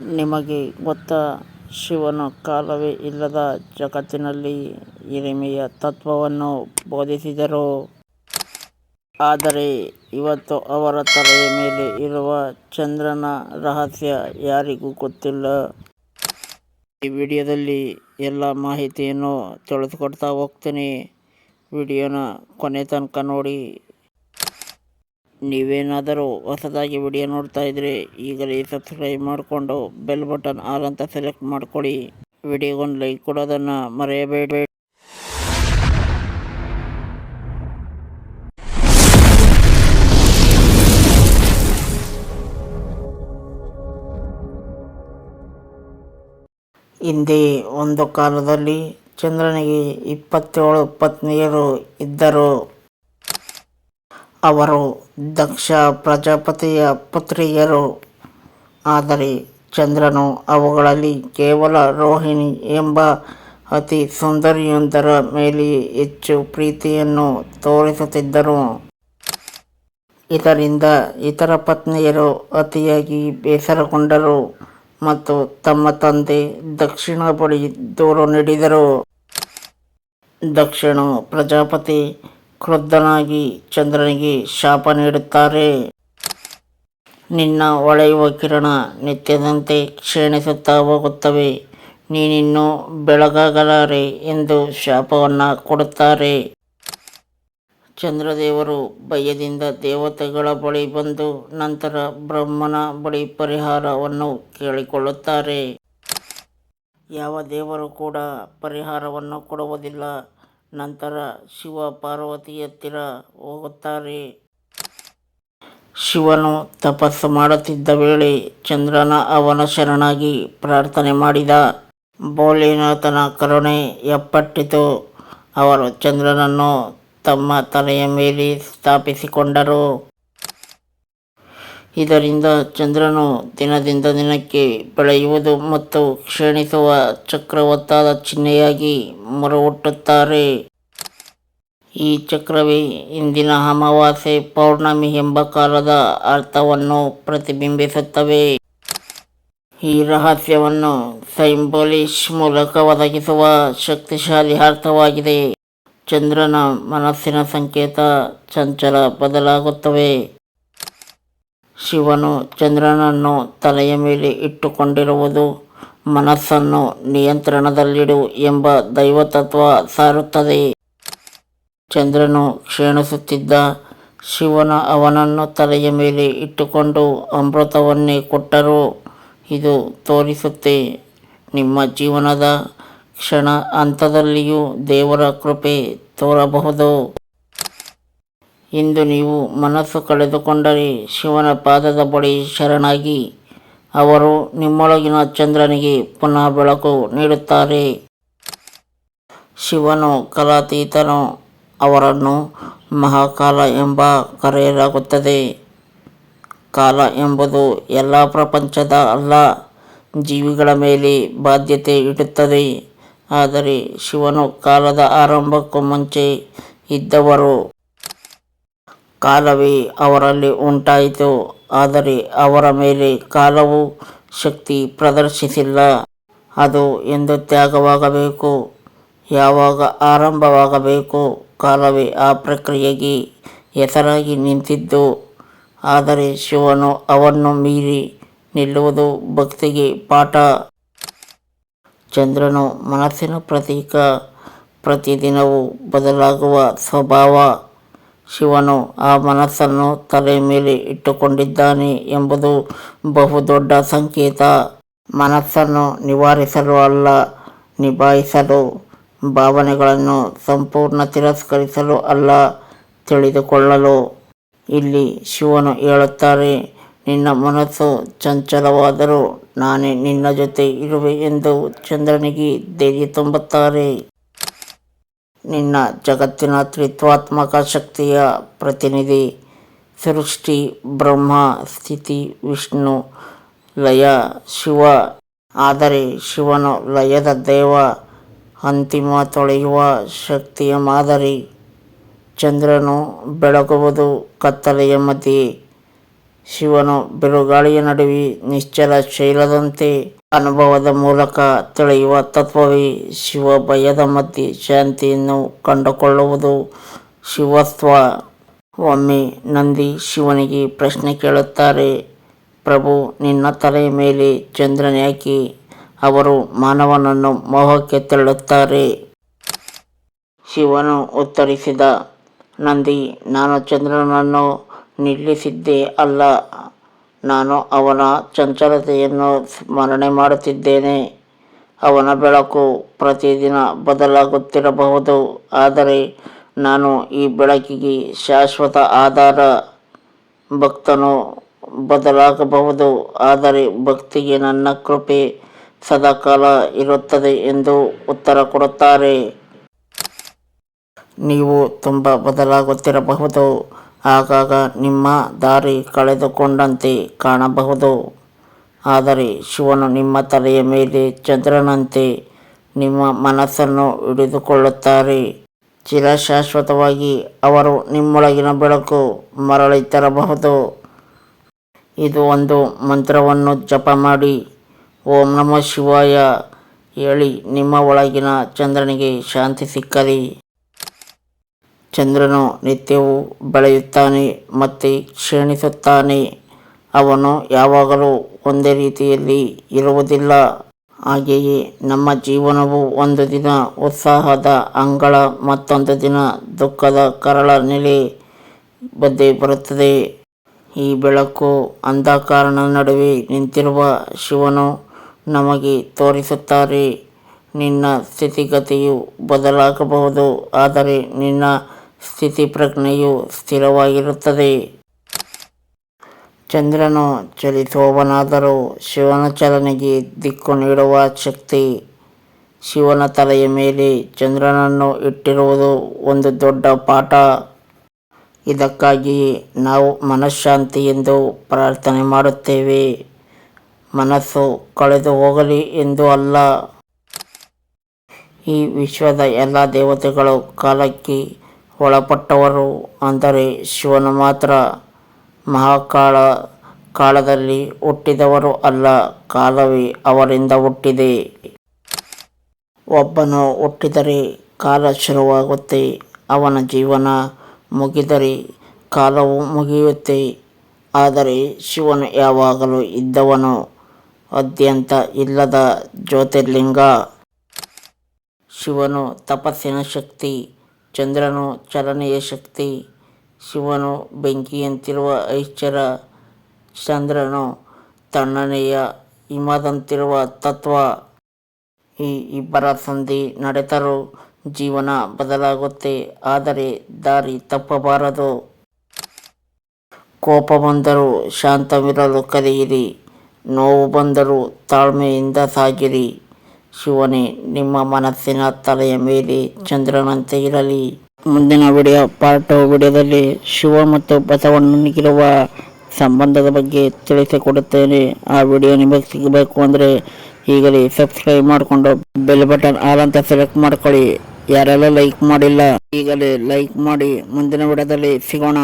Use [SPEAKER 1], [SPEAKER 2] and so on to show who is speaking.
[SPEAKER 1] ನಿಮಗೆ ಗೊತ್ತ, ಶಿವನು ಕಾಲವೇ ಇಲ್ಲದ ಜಗತ್ತಿನಲ್ಲಿ ಹಿರಿಮೆಯ ತತ್ವವನ್ನು ಬೋಧಿಸಿದರು. ಆದರೆ ಇವತ್ತು ಅವರ ತಲೆಯ ಮೇಲೆ ಇರುವ ಚಂದ್ರನ ರಹಸ್ಯ ಯಾರಿಗೂ ಗೊತ್ತಿಲ್ಲ. ಈ ವಿಡಿಯೋದಲ್ಲಿ ಎಲ್ಲ ಮಾಹಿತಿಯನ್ನು ತಿಳಿಸಿಕೊಡ್ತಾ ಹೋಗ್ತೀನಿ. ವಿಡಿಯೋನ ಕೊನೆ ತನಕ ನೋಡಿ. ನೀವೇನಾದರೂ ಹೊಸದಾಗಿ ವಿಡಿಯೋ ನೋಡ್ತಾ ಇದ್ರೆ ಈಗಲೇ ಸಬ್ಸ್ಕ್ರೈಬ್ ಮಾಡ್ಕೊಂಡು ಬೆಲ್ ಬಟನ್ ಆಲ್ ಅಂತ ಸೆಲೆಕ್ಟ್ ಮಾಡ್ಕೊಳ್ಳಿ. ವಿಡಿಯೋಗೊಂದು ಲೈಕ್ ಕೊಡೋದನ್ನು ಮರೆಯಬೇಡಿ. ಹಿಂದೆ ಒಂದು ಕಾಲದಲ್ಲಿ ಚಂದ್ರನಿಗೆ ಇಪ್ಪತ್ತೇಳು ಪತ್ನಿಯರು ಇದ್ದರು. ಅವರು ದಕ್ಷ ಪ್ರಜಾಪತಿಯ ಪುತ್ರಿಯರು. ಆದರೆ ಚಂದ್ರನು ಅವುಗಳಲ್ಲಿ ಕೇವಲ ರೋಹಿಣಿ ಎಂಬ ಅತಿ ಸುಂದರಿಯೊಂದರ ಮೇಲೆಯೇ ಹೆಚ್ಚು ಪ್ರೀತಿಯನ್ನು ತೋರಿಸುತ್ತಿದ್ದರು ಇದರಿಂದ ಇತರ ಪತ್ನಿಯರು ಅತಿಯಾಗಿ ಬೇಸರಗೊಂಡರು ಮತ್ತು ತಮ್ಮ ತಂದೆ ದಕ್ಷಿಣ ಬಳಿ ದೂರು ನೀಡಿದರು. ದಕ್ಷಿಣ ಪ್ರಜಾಪತಿ ಕ್ರುದ್ಧನಾಗಿ ಚಂದ್ರನಿಗೆ ಶಾಪ ನೀಡುತ್ತಾರೆ. ನಿನ್ನ ಹೊಳೆಯುವ ಕಿರಣ ನಿತ್ಯದಂತೆ ಕ್ಷೀಣಿಸುತ್ತಾ ಹೋಗುತ್ತವೆ. ನೀನಿನ್ನು ಬೆಳಗಾಗಲಾರೆ ಎಂದು ಶಾಪವನ್ನು ಕೊಡುತ್ತಾರೆ. ಚಂದ್ರದೇವರು ಭಯದಿಂದ ದೇವತೆಗಳ ಬಳಿ ಬಂದು ನಂತರ ಬ್ರಹ್ಮನ ಬಳಿ ಪರಿಹಾರವನ್ನು ಕೇಳಿಕೊಳ್ಳುತ್ತಾರೆ. ಯಾವ ದೇವರು ಕೂಡ ಪರಿಹಾರವನ್ನು ಕೊಡುವುದಿಲ್ಲ. ನಂತರ ಶಿವ ಪಾರ್ವತಿ ಹತ್ತಿರ ಹೋಗುತ್ತಾರೆ. ಶಿವನು ತಪಸ್ಸು ಮಾಡುತ್ತಿದ್ದ ವೇಳೆ ಚಂದ್ರನ ಅವನ ಶರಣಾಗಿ ಪ್ರಾರ್ಥನೆ ಮಾಡಿದ. ಭೋಲೆನಾಥನ ಕರುಣೆ ಎಪ್ಪಟ್ಟಿತು. ಅವರು ಚಂದ್ರನನ್ನು ತಮ್ಮ ತಲೆಯ ಮೇಲೆ ಸ್ಥಾಪಿಸಿಕೊಂಡರು. ಇದರಿಂದ ಚಂದ್ರನು ದಿನದಿಂದ ದಿನಕ್ಕೆ ಬೆಳೆಯುವುದು ಮತ್ತು ಕ್ಷೀಣಿಸುವ ಚಕ್ರವತ್ತಾದ ಚಿಹ್ನೆಯಾಗಿ ಮರುಹುಟ್ಟುತ್ತಾರೆ. ಈ ಚಕ್ರವೇ ಇಂದಿನ ಅಮಾವಾಸ್ಯೆ ಪೌರ್ಣಮಿ ಎಂಬ ಕಾಲದ ಅರ್ಥವನ್ನು ಪ್ರತಿಬಿಂಬಿಸುತ್ತವೆ. ಈ ರಹಸ್ಯವನ್ನು ಸೈಂಬೋಲಿಶ್ ಮೂಲಕ ಒದಗಿಸುವ ಶಕ್ತಿಶಾಲಿ ಅರ್ಥವಾಗಿದೆ. ಚಂದ್ರನ ಮನಸ್ಸಿನ ಸಂಕೇತ ಚಂಚಲ ಬದಲಾಗುತ್ತವೆ. ಶಿವನು ಚಂದ್ರನನ್ನು ತಲೆಯ ಮೇಲೆ ಇಟ್ಟುಕೊಂಡಿರುವುದು, ಮನಸ್ಸನ್ನು ನಿಯಂತ್ರಣದಲ್ಲಿಡು ಎಂಬ ದೈವತತ್ವ ಸಾರುತ್ತದೆ. ಚಂದ್ರನು ಕ್ಷೀಣಿಸುತ್ತಿದ್ದ. ಶಿವನು ಅವನನ್ನು ತಲೆಯ ಮೇಲೆ ಇಟ್ಟುಕೊಂಡು ಅಮೃತವನ್ನೇ ಕೊಟ್ಟರು. ಇದು ತೋರಿಸುತ್ತೆ, ನಿಮ್ಮ ಜೀವನದ ಕ್ಷಣ ಹಂತದಲ್ಲಿಯೂ ದೇವರ ಕೃಪೆ ತೋರಬಹುದು. ಇಂದು ನೀವು ಮನಸ್ಸು ಕಳೆದುಕೊಂಡರೆ ಶಿವನ ಪಾದದ ಬಳಿ ಶರಣಾಗಿ. ಅವರು ನಿಮ್ಮೊಳಗಿನ ಚಂದ್ರನಿಗೆ ಪುನಃ ಬೆಳಕು ನೀಡುತ್ತಾರೆ. ಶಿವನು ಕಲಾತೀತನು, ಅವರನ್ನು ಮಹಾಕಾಲ ಎಂಬ ಕರೆಯಲಾಗುತ್ತದೆ. ಕಾಲ ಎಂಬುದು ಎಲ್ಲ ಪ್ರಪಂಚದ ಅಲ್ಲ. ಜೀವಿಗಳ ಮೇಲೆ ಬಾಧ್ಯತೆ ಇಡುತ್ತದೆ. ಆದರೆ ಶಿವನು ಕಾಲದ ಆರಂಭಕ್ಕೂ ಮುಂಚೆ ಇದ್ದವರು. ಕಾಲವೇ ಅವರಲ್ಲಿ ಉಂಟಾಯಿತು. ಆದರೆ ಅವರ ಮೇಲೆ ಕಾಲವು ಶಕ್ತಿ ಪ್ರದರ್ಶಿಸಿಲ್ಲ. ಅದು ಎಂದು ತ್ಯಾಗವಾಗಬೇಕು. ಯಾವಾಗ ಆರಂಭವಾಗಬೇಕು, ಕಾಲವೇ ಆ ಪ್ರಕ್ರಿಯೆಗೆ ಹೆಸರಾಗಿ ನಿಂತಿದ್ದು. ಆದರೆ ಶಿವನು ಅವನ್ನು ಮೀರಿ ನಿಲ್ಲುವುದು ಭಕ್ತಿಗೆ ಪಾಠ. ಚಂದ್ರನು ಮನಸ್ಸಿನ ಪ್ರತೀಕ. ಪ್ರತಿದಿನವೂ ಬದಲಾಗುವ ಸ್ವಭಾವ. ಶಿವನು ಆ ಮನಸ್ಸನ್ನು ತಲೆ ಮೇಲೆ ಇಟ್ಟುಕೊಂಡಿದ್ದಾನೆ ಎಂಬುದು ಬಹುದೊಡ್ಡ ಸಂಕೇತ. ಮನಸ್ಸನ್ನು ನಿವಾರಿಸಲು ಅಲ್ಲ, ನಿಭಾಯಿಸಲು. ಭಾವನೆಗಳನ್ನು ಸಂಪೂರ್ಣ ತಿರಸ್ಕರಿಸಲು ಅಲ್ಲ, ತಿಳಿದುಕೊಳ್ಳಲು. ಇಲ್ಲಿ ಶಿವನು ಹೇಳುತ್ತಾರೆ, ನಿನ್ನ ಮನಸ್ಸು ಚಂಚಲವಾದರೂ ನಾನೇ ನಿನ್ನ ಜೊತೆ ಇರುವೆ ಎಂದು ಚಂದ್ರನಿಗೆ ಧೈರ್ಯ ತುಂಬುತ್ತಾರೆ. ನಿನ್ನ ಜಗತ್ತಿನ ತ್ರಿತ್ವಾತ್ಮಕ ಶಕ್ತಿಯ ಪ್ರತಿನಿಧಿ. ಸೃಷ್ಟಿ, ಬ್ರಹ್ಮ, ಸ್ಥಿತಿ, ವಿಷ್ಣು, ಲಯ, ಶಿವ. ಆದರೆ ಶಿವನು ಲಯದ ದೇವ. ಅಂತಿಮ ತೊಳೆಯುವ ಶಕ್ತಿಯ ಮಾದರಿ. ಚಂದ್ರನು ಬೆಳಗುವುದು ಕತ್ತಲೆಯ ಮಧ್ಯೆ. ಶಿವನು ಬಿರುಗಾಳಿಯ ನಡುವೆ ನಿಶ್ಚಲ ಶೈಲದಂತೆ ಅನುಭವದ ಮೂಲಕ ತಿಳಿಯುವ ತತ್ವವೇ ಶಿವ ಭಯದ ಮಧ್ಯೆ ಶಾಂತಿಯನ್ನು ಕಂಡುಕೊಳ್ಳುವುದು. ಶಿವತ್ವ ಒಮ್ಮೆ ನಂದಿ ಶಿವನಿಗೆ ಪ್ರಶ್ನೆ ಕೇಳುತ್ತಾರೆ, ಪ್ರಭು, ನಿನ್ನ ತಲೆಯ ಮೇಲೆ ಚಂದ್ರನ್ಯಾಕೆ ಅವರು ಮಾನವನನ್ನು ಮೋಹಕ್ಕೆ ತಳ್ಳುತ್ತಾರೆ. ಶಿವನು ಉತ್ತರಿಸಿದ, ನಂದಿ, ನಾನು ಚಂದ್ರನನ್ನು ನಿಲ್ಲಿಸಿದ್ದೇ ಅಲ್ಲ. ನಾನು ಅವನ ಚಂಚಲತೆಯನ್ನು ಸ್ಮರಣೆ ಮಾಡುತ್ತಿದ್ದೇನೆ. ಅವನ ಬೆಳಕು ಪ್ರತಿದಿನ ಬದಲಾಗುತ್ತಿರಬಹುದು. ಆದರೆ ನಾನು ಈ ಬೆಳಕಿಗೆ ಶಾಶ್ವತ ಆಧಾರ, ಭಕ್ತನು ಬದಲಾಗಬಹುದು. ಆದರೆ ಭಕ್ತಿಗೆ ನನ್ನ ಕೃಪೆ ಸದಾಕಾಲ ಇರುತ್ತದೆ ಎಂದು ಉತ್ತರ ಕೊಡುತ್ತಾರೆ. ನೀವು ತುಂಬ ಬದಲಾಗುತ್ತಿರಬಹುದು. ಆಗಾಗ ನಿಮ್ಮ ದಾರಿ ಕಳೆದುಕೊಂಡಂತೆ ಕಾಣಬಹುದು. ಆದರೆ ಶಿವನು ನಿಮ್ಮ ತಲೆಯ ಮೇಲೆ ಚಂದ್ರನಂತೆ ನಿಮ್ಮ ಮನಸ್ಸನ್ನು ಹಿಡಿದುಕೊಳ್ಳುತ್ತಾರೆ. ಚಿರಶಾಶ್ವತವಾಗಿ ಅವರು ನಿಮ್ಮೊಳಗಿನ ಬೆಳಕು ಮರಳಿ ತರಬಹುದು. ಇದು ಒಂದು ಮಂತ್ರವನ್ನು ಜಪ ಮಾಡಿ, ಓಂ ನಮಃ ಶಿವಾಯ, ಹೇಳಿ ನಿಮ್ಮ ಒಳಗಿನ ಚಂದ್ರನಿಗೆ ಶಾಂತಿ ಸಿಕ್ಕಲಿ. ಚಂದ್ರನು ನಿತ್ಯವೂ ಬೆಳೆಯುತ್ತಾನೆ, ಮತ್ತು ಕ್ಷೀಣಿಸುತ್ತಾನೆ. ಅವನು ಯಾವಾಗಲೂ ಒಂದೇ ರೀತಿಯಲ್ಲಿ ಇರುವುದಿಲ್ಲ. ಹಾಗೆಯೇ ನಮ್ಮ ಜೀವನವು ಒಂದು ದಿನ ಉತ್ಸಾಹದ ಅಂಗಳ, ಮತ್ತೊಂದು ದಿನ ದುಃಖದ ಕರಳ ನೆಲೆ ಬದ್ದೆ ಬರುತ್ತದೆ. ಈ ಬೆಳಕು ಅಂಧಕಾರನ ನಡುವೆ ನಿಂತಿರುವ ಶಿವನು ನಮಗೆ ತೋರಿಸುತ್ತಾರೆ, ನಿನ್ನ ಸ್ಥಿತಿಗತಿಯು ಬದಲಾಗಬಹುದು, ಆದರೆ ನಿನ್ನ ಸ್ಥಿತಿ ಪ್ರಜ್ಞೆಯು ಸ್ಥಿರವಾಗಿರುತ್ತದೆ. ಚಂದ್ರನು ಚಲಿಸುವವನಾದರೂ ಶಿವನ ಚಲನೆಗೆ ದಿಕ್ಕು ನೀಡುವ ಶಕ್ತಿ ಶಿವನ ತಲೆಯ ಮೇಲೆ ಚಂದ್ರನನ್ನು ಇಟ್ಟಿರುವುದು ಒಂದು ದೊಡ್ಡ ಪಾಠ. ಇದಕ್ಕಾಗಿ ನಾವು ಮನಃಶಾಂತಿ ಎಂದು ಪ್ರಾರ್ಥನೆ ಮಾಡುತ್ತೇವೆ. ಮನಸ್ಸು ಕಳೆದು ಹೋಗಲಿ ಎಂದು ಅಲ್ಲ. ಈ ವಿಶ್ವದ ಎಲ್ಲ ದೇವತೆಗಳು ಕಾಲಕ್ಕೆ ಒಳಪಟ್ಟವರು ಅಂದರೆ ಶಿವನು ಮಾತ್ರ ಮಹಾಕಾಳ ಕಾಲದಲ್ಲಿ ಹುಟ್ಟಿದವರು ಅಲ್ಲ, ಕಾಲವೇ ಅವರಿಂದ ಹುಟ್ಟಿದೆ. ಒಬ್ಬನು ಹುಟ್ಟಿದರೆ ಕಾಲ ಶುರುವಾಗುತ್ತೆ, ಅವನ ಜೀವನ ಮುಗಿದರೆ ಕಾಲವು ಮುಗಿಯುತ್ತೆ. ಆದರೆ ಶಿವನು ಯಾವಾಗಲೂ ಇದ್ದವನು ಅದ್ಯಂತ ಇಲ್ಲದ ಜ್ಯೋತಿರ್ಲಿಂಗ. ಶಿವನು ತಪಸ್ಸಿನ ಶಕ್ತಿ ಚಂದ್ರನು ಚಲನೆಯ ಶಕ್ತಿ, ಶಿವನು ಬೆಂಕಿಯಂತಿರುವ ಐಶ್ಚರ್ಯ ಚಂದ್ರನು ತಣ್ಣನೆಯ ಹಿಮದಂತಿರುವ ತತ್ವ. ಈ ಇಬ್ಬರ ಸಂಧಿ ನಡೆದರೂ ಜೀವನ ಬದಲಾಗುತ್ತೆ, ಆದರೆ ದಾರಿ ತಪ್ಪಬಾರದು. ಕೋಪ ಬಂದರೂ ಶಾಂತವಿರಲು ಕಲಿಯಿರಿ, ನೋವು ಬಂದರೂ ತಾಳ್ಮೆಯಿಂದ ಸಾಗಿರಿ. ಶಿವನೇ, ನಿಮ್ಮ ಮನಸ್ಸಿನ ತಲೆಯ ಮೇಲೆ ಚಂದ್ರನಂತೆ ಇರಲಿ. ಮುಂದಿನ ವಿಡಿಯೋ ಪಾರ್ಟ್ ವಿಡಿಯೋದಲ್ಲಿ ಶಿವ ಮತ್ತು ಬಸವಣ್ಣನಿಗಿರುವ ಸಂಬಂಧದ ಬಗ್ಗೆ ತಿಳಿಸಿಕೊಡುತ್ತೇನೆ. ಆ ವಿಡಿಯೋ ನಿಮಗೆ ಸಿಗಬೇಕು ಅಂದರೆ ಈಗಲೇ ಸಬ್ಸ್ಕ್ರೈಬ್ ಮಾಡಿಕೊಂಡು ಬೆಲ್ ಬಟನ್ ಆಲ್ ಅಂತ ಸೆಲೆಕ್ಟ್ ಮಾಡ್ಕೊಳ್ಳಿ. ಯಾರೆಲ್ಲ ಲೈಕ್ ಮಾಡಿಲ್ಲ, ಈಗಲೇ ಲೈಕ್ ಮಾಡಿ. ಮುಂದಿನ ವಿಡಿಯೋದಲ್ಲಿ ಸಿಗೋಣ.